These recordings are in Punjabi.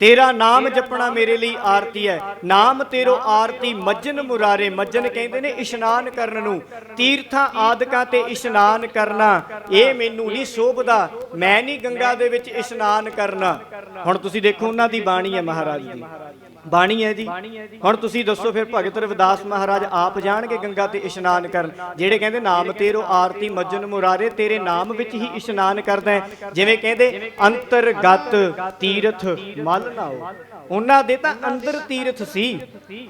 ਤੇਰਾ ਨਾਮ ਜਪਣਾ ਮੇਰੇ ਲਈ ਆਰਤੀ ਹੈ। ਨਾਮ ਤੇਰੋ ਆਰਤੀ ਮੱਜਨ ਮੁਰਾਰੇ। ਮੱਜਨ ਕਹਿੰਦੇ ਨੇ, ਇਸ਼ਨਾਨ ਕਰਨ ਨੂੰ। ਤੀਰਥਾਂ ਆਦਿਕਾਂ ਤੇ ਇਸ਼ਨਾਨ ਕਰਨਾ, ਇਹ ਮੈਨੂੰ ਨਹੀਂ ਸ਼ੋਭਦਾ। ਮੈਂ ਨਹੀਂ ਗੰਗਾ ਦੇ ਵਿੱਚ ਇਸ਼ਨਾਨ ਕਰਨਾ। ਹੁਣ ਤੁਸੀਂ ਦੇਖੋ ਉਹਨਾਂ ਦੀ ਬਾਣੀ ਹੈ ਮਹਾਰਾਜ ਦੀ। ਬਾਣੀ ਹੈ ਜੀ। ਹੁਣ ਤੁਸੀਂ ਦੱਸੋ ਫਿਰ ਭਗਤ ਰਵਿਦਾਸ ਮਹਾਰਾਜ ਆਪ ਜਾਣਗੇ ਗੰਗਾ ਤੇ ਇਸ਼ਨਾਨ ਕਰਨ। ਜਿਹੜੇ ਕਹਿੰਦੇ ਨਾਮ ਤੇਰੋ ਆਰਤੀ ਮੱਜਨ ਮੁਰਾਰੇ ਤੇਰੇ ਨਾਮ ਵਿੱਚ ਹੀ ਇਸ਼ਨਾਨ ਕਰਦਾ ਜਿਵੇਂ ਕਹਿੰਦੇ ਅੰਤਰਗਤ ਤੀਰਥ ਮਲ ਨਾਓ ਉਹਨਾਂ ਦੇ ਤਾਂ ਅੰਦਰ ਤੀਰਥ ਸੀ।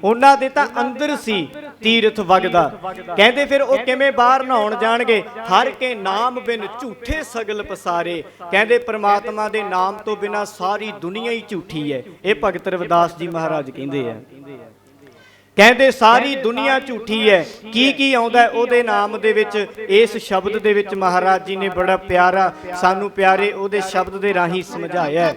ਉਹਨਾਂ ਦੇ ਤਾਂ ਅੰਦਰ ਸੀ ਤੀਰਥ ਵਗਦਾ। ਕਹਿੰਦੇ ਫਿਰ ਉਹ ਕਿਵੇਂ ਬਾਹਰ ਨਹਾਉਣ ਜਾਣਗੇ? ਹਰ ਕੇ ਨਾਮ ਬਿਨ ਝੂਠੇ ਸਗਲ ਪਸਾਰੇ। ਕਹਿੰਦੇ ਪ੍ਰਮਾਤਮਾ ਦੇ ਨਾਮ ਤੋਂ ਬਿਨਾ ਸਾਰੀ ਦੁਨੀਆ ਹੀ ਝੂਠੀ ਹੈ। ਇਹ ਭਗਤ ਰਵਿਦਾਸ ਜੀ ਮਹਾਰਾਜ ਕਹਿੰਦੇ ਆ। ਕਹਿੰਦੇ, ਸਾਰੀ ਦੁਨੀਆ ਝੂਠੀ ਹੈ। ਕੀ ਕੀ ਆਉਂਦਾ ਉਹਦੇ ਨਾਮ ਦੇ ਵਿੱਚ, ਇਸ ਸ਼ਬਦ ਦੇ ਵਿੱਚ ਮਹਾਰਾਜ ਜੀ ਨੇ ਬੜਾ ਪਿਆਰਾ, ਸਾਨੂੰ ਪਿਆਰੇ ਉਹਦੇ ਸ਼ਬਦ ਦੇ ਰਾਹੀਂ ਸਮਝਾਇਆ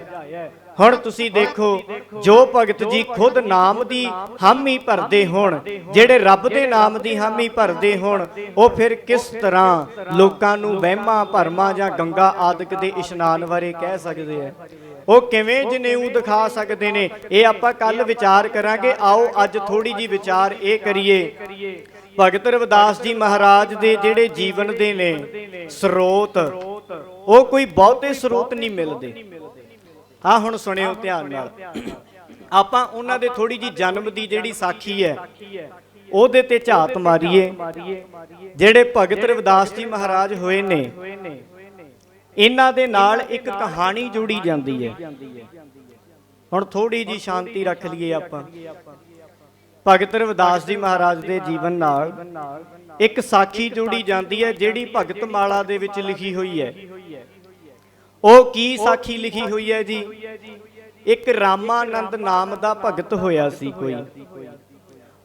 ਹੁਣ ਤੁਸੀਂ ਦੇਖੋ, ਜੋ ਭਗਤ ਜੀ ਖੁਦ ਨਾਮ ਦੀ ਹਾਮੀ ਭਰਦੇ ਹੋਣ, ਜਿਹੜੇ ਰੱਬ ਦੇ ਨਾਮ ਦੀ ਹਾਮੀ ਭਰਦੇ ਹੋਣ, ਉਹ ਫਿਰ ਕਿਸ ਤਰ੍ਹਾਂ ਲੋਕਾਂ ਨੂੰ ਵਹਿਮਾਂ, ਭਰਮਾਂ ਜਾਂ ਗੰਗਾ ਆਦਿਕ ਦੇ ਇਸ਼ਨਾਨ ਬਾਰੇ ਕਹਿ ਸਕਦੇ ਆ? ਉਹ ਕਿਵੇਂ ਜਨੇਊ ਦਿਖਾ ਸਕਦੇ ਨੇ? ਇਹ ਆਪਾਂ ਕੱਲ ਵਿਚਾਰ ਕਰਾਂਗੇ। ਆਓ, ਅੱਜ ਥੋੜੀ ਜੀ ਵਿਚਾਰ ਇਹ ਕਰੀਏ। ਭਗਤ ਰਵਿਦਾਸ ਜੀ ਮਹਾਰਾਜ ਦੇ ਜਿਹੜੇ ਜੀਵਨ ਦੇ ਨੇ, ਸਰੋਤ, ਉਹ ਕੋਈ ਬਹੁਤੇ ਸਰੋਤ ਨਹੀਂ ਮਿਲਦੇ। ਆ ਹੁਣ ਸੁਣਿਓ ਧਿਆਨ ਨਾਲ। ਆਪਾਂ ਉਹਨਾਂ ਦੇ ਥੋੜੀ ਜੀ ਜਨਮ ਦੀ ਜਿਹੜੀ ਸਾਖੀ ਹੈ ਉਹਦੇ ਤੇ ਝਾਤ ਮਾਰੀਏ। ਜਿਹੜੇ ਭਗਤ ਰਵਿਦਾਸ ਜੀ ਮਹਾਰਾਜ ਹੋਏ ਨੇ ਇਹਨਾਂ ਦੇ ਨਾਲ ਇੱਕ ਕਹਾਣੀ ਜੁੜੀ ਜਾਂਦੀ ਹੈ। ਹੁਣ ਥੋੜੀ ਜੀ ਸ਼ਾਂਤੀ ਰੱਖ ਲਈਏ ਆਪਾਂ। ਭਗਤ ਰਵਿਦਾਸ ਜੀ ਮਹਾਰਾਜ ਦੇ ਜੀਵਨ ਨਾਲ ਇੱਕ ਸਾਖੀ ਜੁੜੀ ਜਾਂਦੀ ਹੈ ਜਿਹੜੀ ਭਗਤ ਮਾਲਾ ਦੇ ਵਿੱਚ ਲਿਖੀ ਹੋਈ ਹੈ। ਉਹ ਕੀ ਸਾਖੀ ਲਿਖੀ ਹੋਈ ਹੈ ਜੀ? ਇੱਕ ਰਾਮਾਨੰਦ ਨਾਮ ਦਾ ਭਗਤ ਹੋਇਆ ਸੀ ਕੋਈ।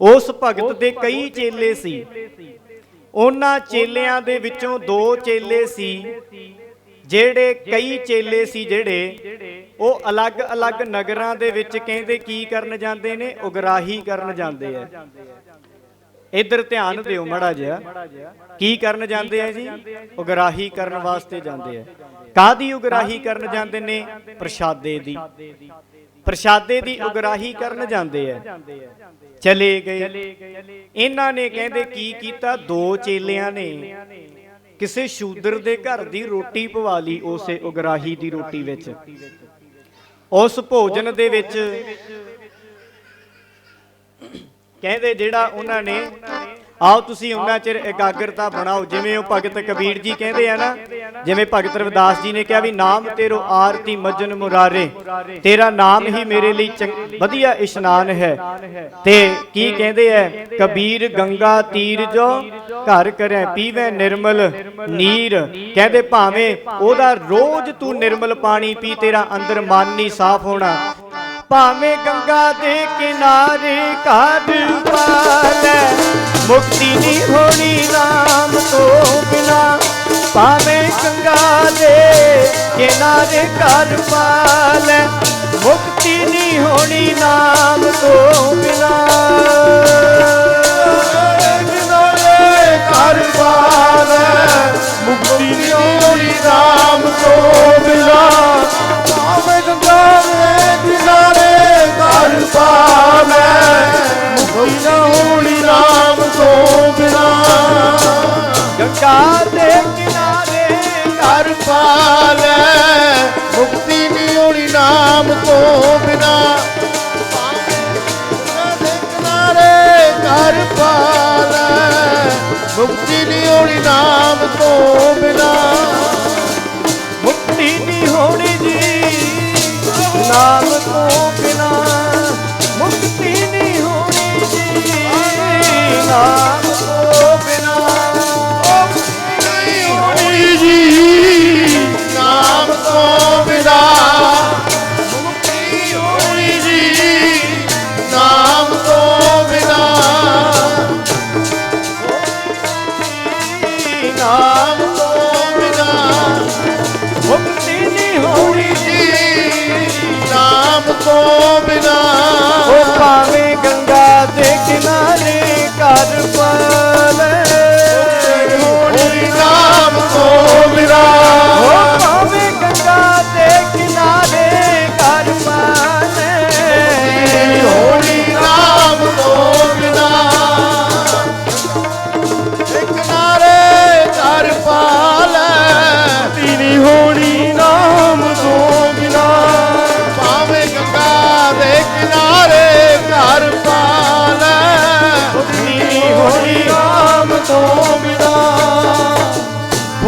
ਉਸ ਭਗਤ ਦੇ ਕਈ ਚੇਲੇ ਸੀ। ਉਹਨਾਂ ਚੇਲਿਆਂ ਦੇ ਵਿੱਚੋਂ ਦੋ ਚੇਲੇ ਸੀ। ਜਿਹੜੇ ਕਈ ਚੇਲੇ ਸੀ ਜਿਹੜੇ ਉਹ ਅਲੱਗ-ਅਲੱਗ ਨਗਰਾਂ ਦੇ ਵਿੱਚ ਕਹਿੰਦੇ ਕੀ ਕਰਨ ਜਾਂਦੇ ਨੇ? ਉਗਰਾਹੀ ਕਰਨ ਜਾਂਦੇ ਆ। ਇੱਧਰ ਧਿਆਨ ਦਿਓ ਮੜਾ ਜਿਹਾ। ਕੀ ਕਰਨ ਜਾਂਦੇ ਆ ਜੀ? ਉਗਰਾਹੀ ਕਰਨ ਵਾਸਤੇ ਜਾਂਦੇ ਆ। ਕਾਦੀ ਉਗਰਾਹੀ ਕਰਨ ਜਾਂਦੇ ਨੇ? ਪ੍ਰਸ਼ਾਦੇ ਦੀ। ਪ੍ਰਸ਼ਾਦੇ ਦੀ। ਉਗਰਾਹੀ ਕਰਨ ਜਾਂਦੇ ਆ। ਚਲੇ ਗਏ। ਇਹਨਾਂ ਨੇ ਕਹਿੰਦੇ ਕੀ ਕੀਤਾ? ਦੋ ਚੇਲਿਆਂ ਨੇ ਕਿਸੇ ਸ਼ੂਦਰ ਦੇ ਘਰ ਦੀ ਰੋਟੀ ਪਵਾ ਲਈ ਉਸੇ ਉਗਰਾਹੀ ਦੀ ਰੋਟੀ ਵਿੱਚ। ਉਸ ਭੋਜਨ ਦੇ ਵਿੱਚ ਕਹਿੰਦੇ ਜਿਹੜਾ ਉਹਨਾਂ ਨੇ, ਆਓ ਤੁਸੀਂ ਉਹਨਾਂ ਚਿਰ ਇਕਾਗਰਤਾ ਬਣਾਓ, ਜਿਵੇਂ ਉਹ ਭਗਤ ਕਬੀਰ ਜੀ ਕਹਿੰਦੇ ਆ ਨਾ, ਜਿਵੇਂ ਭਗਤ ਰਵਿਦਾਸ ਜੀ ਨੇ ਕਿਹਾ ਵੀ ਨਾਮ ਤੇਰੋ ਆਰਤੀ ਮਜਨ ਮੁਰਾਰੇ, ਤੇਰਾ ਨਾਮ ਹੀ ਮੇਰੇ ਲਈ ਵਧੀਆ ਇਸ਼ਨਾਨ ਹੈ। ਤੇ ਕੀ ਕਹਿੰਦੇ ਐ? ਕਬੀਰ ਗੰਗਾ ਤੀਰ ਜੋ ਘਰ ਕਰੇ, ਪੀਵੇ ਨਿਰਮਲ ਨੀਰ। ਕਹਿੰਦੇ ਭਾਵੇਂ ਉਹਦਾ ਰੋਜ਼ ਤੂੰ ਨਿਰਮਲ ਪਾਣੀ ਪੀ, ਤੇਰਾ ਅੰਦਰ ਮਨ ਨਹੀਂ ਸਾਫ਼ ਹੋਣਾ। ਭਾਵੇਂ ਗੰਗਾ ਦੇ ਕਿਨਾਰੇ ਘਰ ਪਾਲੈ ਮੁਕਤੀ ਨਹੀਂ ਹੋਣੀ ਨਾਮ ਤੋਂ ਬਿਨਾ। ਭਾਵੇਂ ਗੰਗਾ ਦੇ ਕਿਨਾਰੇ ਘਰ ਪਾਲੈ ਮੁਕਤੀ ਨਹੀਂ ਹੋਣੀ ਨਾਮ ਤੋਂ ਬਿਨਾ। ਕਿਨਾਰੇ ਘਰ ਪਾਲੈ ਮੁਕਤੀ ਨਹੀਂ ਹੋਣੀ ਨਾਮ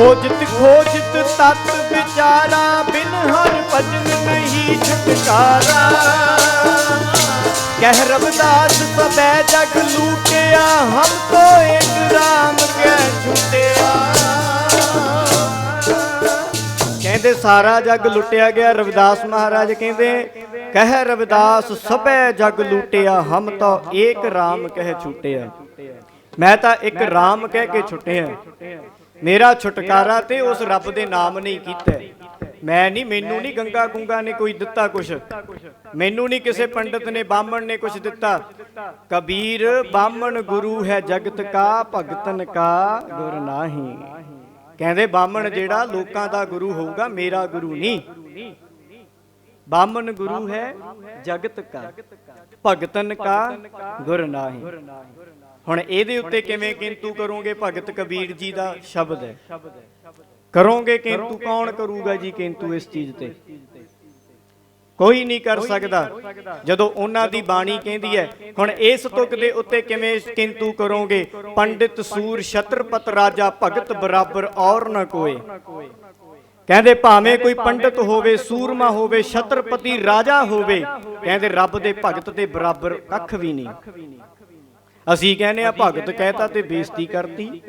ਖੋਜਤ ਖੋਜਤ ਤਤ ਵਿਚਾਰਾ, ਬਿਨ ਹਰ ਭਜਨ ਨਹੀਂ ਛੁਟਕਾਰਾ। ਕਹਿ ਰਬਦਾਸ ਸਬੈ ਜਗ ਲੂਟਿਆ, ਹਮ ਕੋ ਇੱਕ ਰਾਮ ਕਹਿ ਛੁਟਿਆ। ਕਹਿੰਦੇ, ਸਾਰਾ ਜਗ ਲੁੱਟਿਆ ਗਿਆ, ਰਵਿਦਾਸ ਮਹਾਰਾਜ ਕਹਿੰਦੇ, ਕਹਿ ਰਵਿਦਾਸ, ਸਭੈ ਜਗ ਲੁੱਟਿਆ, ਹਮ ਤੋ ਏਕ ਰਾਮ ਕਹਿ ਛੁੱਟਿਆ। ਮੈਂ ਤਾਂ ਇੱਕ ਰਾਮ ਕਹਿ ਕੇ ਛੁੱਟਿਆ। ਮੇਰਾ ਛੁਟਕਾਰਾ ਤੇ ਉਸ ਰੱਬ ਦੇ ਨਾਮ ਨਹੀਂ ਕੀਤਾ ਮੈਂ ਨਹੀਂ, ਮੈਨੂੰ ਨਹੀਂ ਗੰਗਾ ਗੁੰਗਾ ਨੇ ਕੋਈ ਦਿੱਤਾ ਕੁਛ। ਮੈਨੂੰ ਨਹੀਂ ਕਿਸੇ ਪੰਡਤ ਨੇ, ਬਾਹਮਣ ਨੇ ਕੁਛ ਦਿੱਤਾ। ਕਬੀਰ, ਬਾਹਮਣ ਗੁਰੂ ਹੈ ਜਗਤ ਕਾ, ਭਗਤਨ ਕਾ ਗੁਰ ਨਾਹੀ। ਕਹਿੰਦੇ ਬਾਹਮਣ ਜਿਹੜਾ ਲੋਕਾਂ ਦਾ ਗੁਰੂ ਹੋਊਗਾ, ਮੇਰਾ ਗੁਰੂ ਨਹੀਂ। ਬਾਹਮਣ ਗੁਰੂ ਹੈ ਜਗਤ ਕਾ, ਭਗਤਨ ਕਾ ਗੁਰ ਨਾਹੀ। ਹੁਣ ਇਹਦੇ ਉੱਤੇ ਕਿਵੇਂ ਕਿੰਤੂ ਕਰੋਗੇ ਭਗਤ ਕਬੀਰ ਜੀ ਦਾ ਸ਼ਬਦ ਹੈ। ਕਰੋਗੇ ਕਿੰਤੂ ਕੌਣ ਕਰੂਗਾ ਜੀ ਕਿੰਤੂ ਇਸ ਚੀਜ਼ ਤੇ? ਕੋਈ ਨਹੀਂ ਕਰ ਸਕਦਾ। ਜਦੋਂ ਉਹਨਾਂ ਦੀ ਬਾਣੀ ਕਹਿੰਦੀ ਹੈ ਹੁਣ ਇਸ ਤੁਕ ਦੇ ਉੱਤੇ ਕਿਵੇਂ ਕਿੰਤੂ ਕਰੋਗੇ? ਪੰਡਿਤ ਸੂਰ ਛਤਰਪਤ ਰਾਜਾ ਭਗਤ ਬਰਾਬਰ ਔਰ ਨਾ ਕੋਏ। ਕਹਿੰਦੇ ਭਾਵੇਂ ਕੋਈ ਪੰਡਿਤ ਹੋਵੇ ਸੂਰਮਾ ਹੋਵੇ ਛਤਰਪਤੀ ਰਾਜਾ ਹੋਵੇ। ਕਹਿੰਦੇ ਰੱਬ ਦੇ ਭਗਤ ਦੇ ਬਰਾਬਰ ਕੱਖ ਵੀ ਨਹੀਂ। ਅਸੀਂ ਕਹਿੰਦੇ ਆ, ਭਗਤ ਕਹਿਤਾ ਤੇ ਬੇਇੱਜ਼ਤੀ ਕਰਤੀ।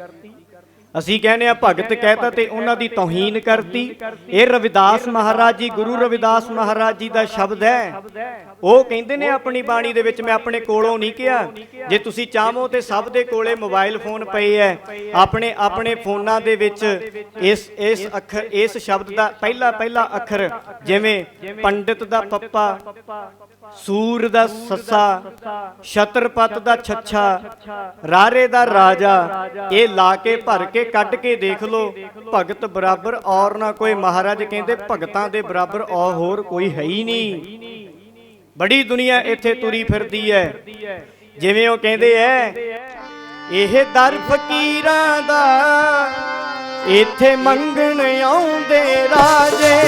ਅਸੀਂ ਕਹਿੰਦੇ ਆ, ਭਗਤ ਕਹਿਤਾ ਤੇ ਉਹਨਾਂ ਦੀ ਤੋਹੀਨ ਕਰਤੀ। ਇਹ ਰਵਿਦਾਸ ਮਹਾਰਾਜ ਜੀ, ਗੁਰੂ ਰਵਿਦਾਸ ਮਹਾਰਾਜ ਜੀ ਦਾ ਸ਼ਬਦ ਹੈ। ਉਹ ਕਹਿੰਦੇ ਨੇ ਆਪਣੀ ਬਾਣੀ ਦੇ ਵਿੱਚ, ਮੈਂ ਆਪਣੇ ਕੋਲੋਂ ਨਹੀਂ ਕਿਹਾ। ਜੇ ਤੁਸੀਂ ਚਾਹੋ ਤੇ ਸਭ ਦੇ ਕੋਲੇ ਮੋਬਾਈਲ ਫੋਨ ਪਏ ਐ। ਆਪਣੇ ਆਪਣੇ ਫੋਨਾਂ ਦੇ ਵਿੱਚ ਇਸ ਇਸ ਅੱਖਰ, ਇਸ ਸ਼ਬਦ ਦਾ ਪਹਿਲਾ ਪਹਿਲਾ ਅੱਖਰ ਜਿਵੇਂ ਪੰਡਿਤ ਦਾ ਪੱਪਾ ਸੂਰ ਦਾ ਸੱਸਾ, ਛਤਰਪਤ ਦਾ ਛੱਛਾ, ਰਾਰੇ ਦਾ ਰਾਜਾ, ਇਹ ਲਾ ਕੇ ਭਰ ਕੇ ਕੱਢ ਕੇ ਦੇਖ ਲੋ ਭਗਤ ਬਰਾਬਰ ਔਰ ਨਾ ਕੋਈ। ਮਹਾਰਾਜ ਕਹਿੰਦੇ ਭਗਤਾਂ ਦੇ ਬਰਾਬਰ ਔਰ ਹੋਰ ਕੋਈ ਹੈ ਹੀ ਨਹੀਂ। ਬੜੀ ਦੁਨੀਆ ਇੱਥੇ ਤੁਰੀ ਫਿਰਦੀ ਹੈ ਜਿਵੇਂ ਉਹ ਕਹਿੰਦੇ ਐ, ਇਹ ਦਰ ਫਕੀਰਾਂ ਦਾ ਇੱਥੇ ਮੰਗਣ ਆਉਂਦੇ ਰਾਜੇ,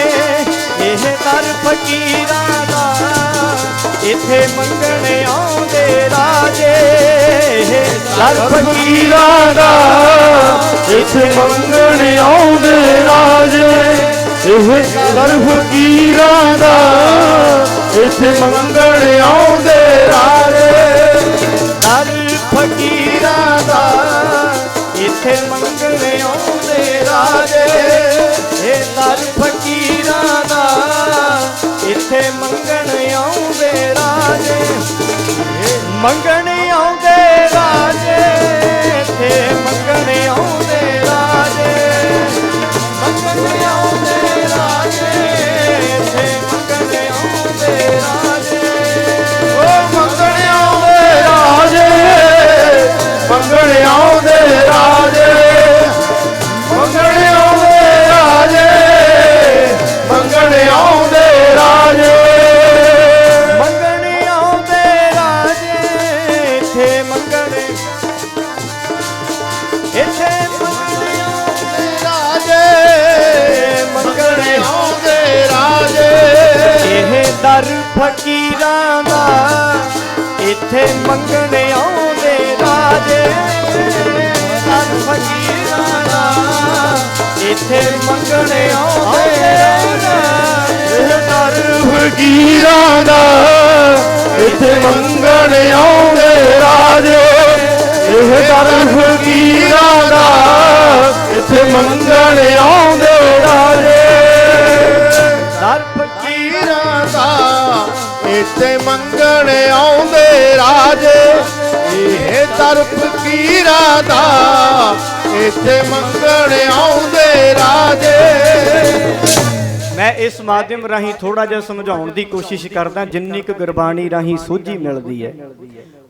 ਇਹ ਦਰ ਫਕੀਰਾਂ ਦਾ। ਇੱਥੇ ਮੰਗਣ ਆਉਂਦੇ ਰਾਜੇ, ਇਹ ਦਰ ਫਕੀਰਾਂ ਦਾ। ਇੱਥੇ ਮੰਗਣ ਆਉਂਦੇ ਰਾਜੇ, ਇਹ ਦਰ ਫਕੀਰਾਂ ਦਾ। ਇੱਥੇ ਮੰਗਣ ਆਉਂਦੇ ਰਾਜੇ। ਇੱਥੇ ਮੰਗਣ ਆਉਂਦੇ ਰਾਜੇ, ਇਹ ਦਰ ਫਕੀਰਾਂ ਦਾ। ਇੱਥੇ ਮੰਗਣ ਆਉਂਦੇ ਰਾਜੇ ਮੰਗਣ ਆਉਂਦੇ ਰਾਜੇ, ਇੱਥੇ ਮੰਗਣ ਆਉਂਦੇ ਇਹ ਫਕੀਰਾਂ ਦਾ, ਇੱਥੇ ਮੰਗਣ ਆਉਂਦੇ ਰਾਜੇ। ਦਰ ਫਕੀਰਾਂ ਦਾ, ਇੱਥੇ ਮੰਗਣ ਆਉਂਦੇ ਰਾਜੇ। ਇਹ ਫਕੀਰਾਂ ਦਾ, ਇੱਥੇ ਮੰਗਣ ਆਉਂਦੇ ਰਾਜੇ। ਇਹ ਦਰ ਫਕੀਰਾਂ ਦਾ, ਇੱਥੇ ਮੰਗਣ ਆਉਂਦੇ ਰਾਜੇ। ਇੱਥੇ ਮੰਗਣ ਆਉਂਦੇ ਰਾਜੇ। ਇਹ ਦਰ ਫਕੀਰਾਂ ਦਾ ਇੱਥੇ ਮੰਗਣ ਆਉਂਦੇ ਰਾਜੇ। ਮੈਂ ਇਸ ਮਾਧਿਅਮ ਰਾਹੀਂ ਥੋੜਾ ਜਿਹਾ ਸਮਝਾਉਣ ਦੀ ਕੋਸ਼ਿਸ਼ ਕਰਦਾ, ਜਿੰਨੀ ਕੁ ਗੁਰਬਾਣੀ ਰਾਹੀਂ ਸੋਝੀ ਮਿਲਦੀ ਹੈ।